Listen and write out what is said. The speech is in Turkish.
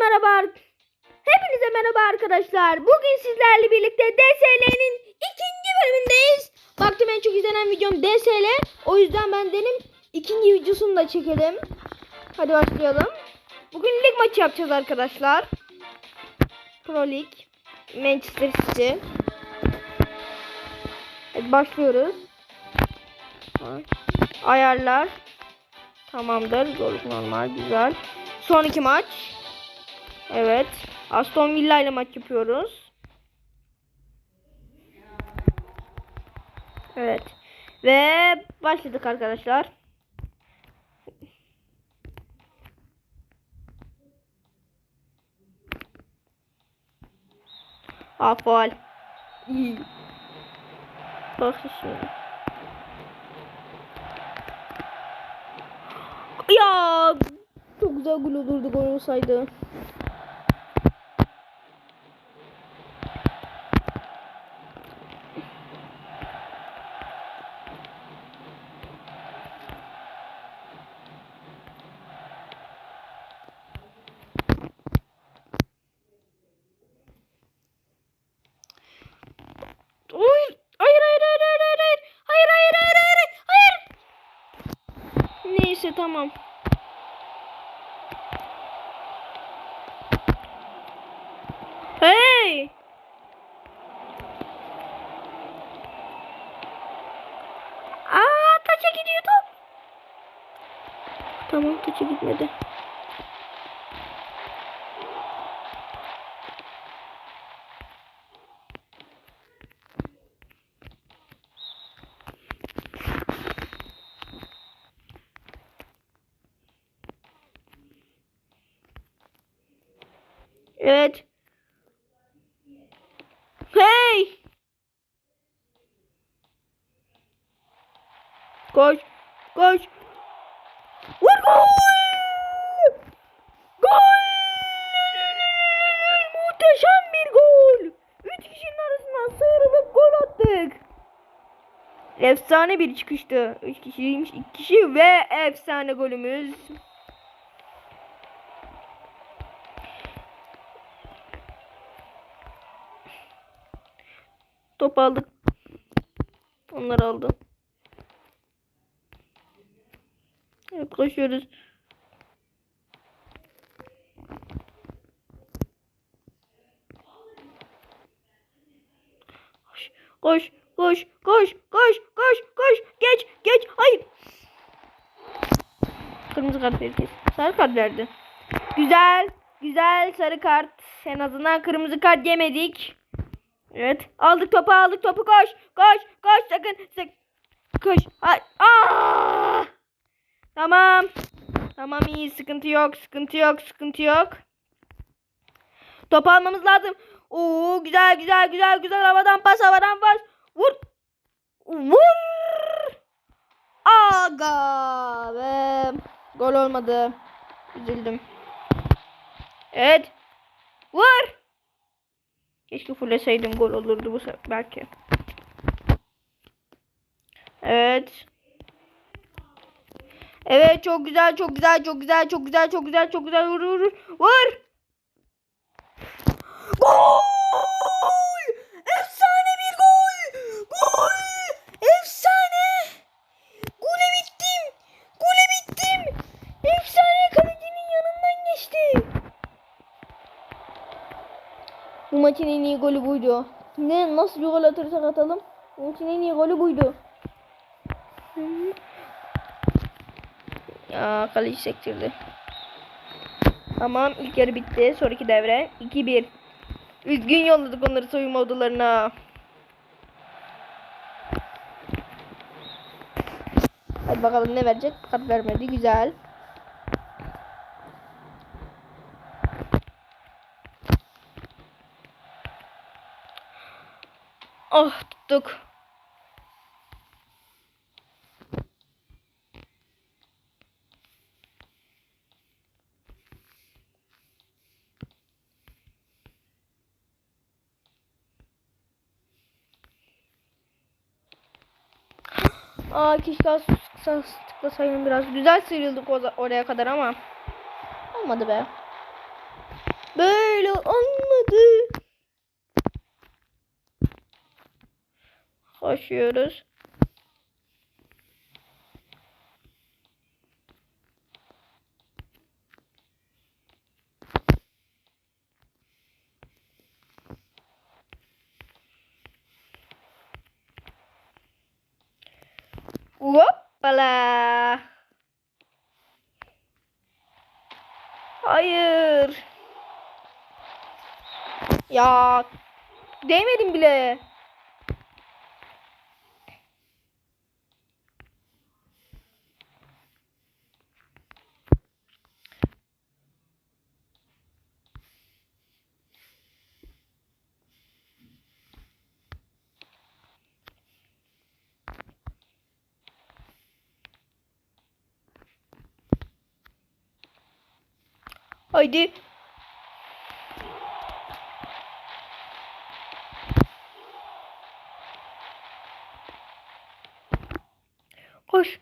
merhaba. Hepinize merhaba arkadaşlar. Bugün sizlerle birlikte DSL'nin ikinci bölümündeyiz. Baktım en çok izlenen videom DSL. O yüzden ben dedim ikinci videosunu da çekelim. Hadi başlayalım. Bugün lig maçı yapacağız arkadaşlar. Pro Lig. Manchester City. Hadi başlıyoruz. Ayarlar. Tamamdır. Zorluk normal. Güzel. Son iki maç. Evet. Aston Villa ile maç yapıyoruz. Evet. Ve başladık arkadaşlar. Aa faal. İyi. Bak şimdi. Ya çok güzel gol olurdu gol olsaydı. Neyse tamam. Hey! Aa taça gidiyor top. Tamam taça gitmedi. Evet. Hey! Koş, koş. Gol! Gol! Muhteşem bir gol! Üç kişinin arasından sıyrılıp gol attık. Efsane bir çıkıştı. Üç kişiymiş, iki kişi ve efsane golümüz. Top aldık. Onları aldı. Evet, koşuyoruz. Koş, koş, koş, koş, koş, koş, koş, geç, geç, hayır. Kırmızı kart verdi. Sarı kart verdi. Güzel, güzel sarı kart. En azından kırmızı kart yemedik. Evet. Aldık topu aldık topu koş. Koş koş sakın. sakın. Koş. Ay. Aa! Tamam. Tamam iyi sıkıntı yok sıkıntı yok sıkıntı yok. Top almamız lazım. Oo güzel güzel güzel güzel havadan pas havadan pas. Vur. Vur. Aga be. Gol olmadı. Üzüldüm. Evet. Vur. Keşke fulleseydim gol olurdu bu sefer belki. Evet. Evet çok güzel çok güzel çok güzel çok güzel çok güzel çok güzel vur vur vur. Vur. Gol! Efsane bir gol! Gol! Efsane! Gole bittim! Gole bittim! Efsane kalecinin yanından geçti. Bu maçın en iyi golü buydu. Ne nasıl bir gol atırsak atalım. Maçın en iyi golü buydu. Ya kaleci sektirdi. Tamam ilk yarı bitti. Sonraki devre 2-1. Üzgün yolladık onları soyunma odalarına. Hadi bakalım ne verecek? Kart vermedi. Güzel. Oh tuttuk. Aa keşke tıklasaydım biraz. Güzel sıyrıldık oraya kadar ama. Olmadı be. olmadı. Koşuyoruz. Hoppala. Hayır. Ya değmedim bile. Haydi. Koş.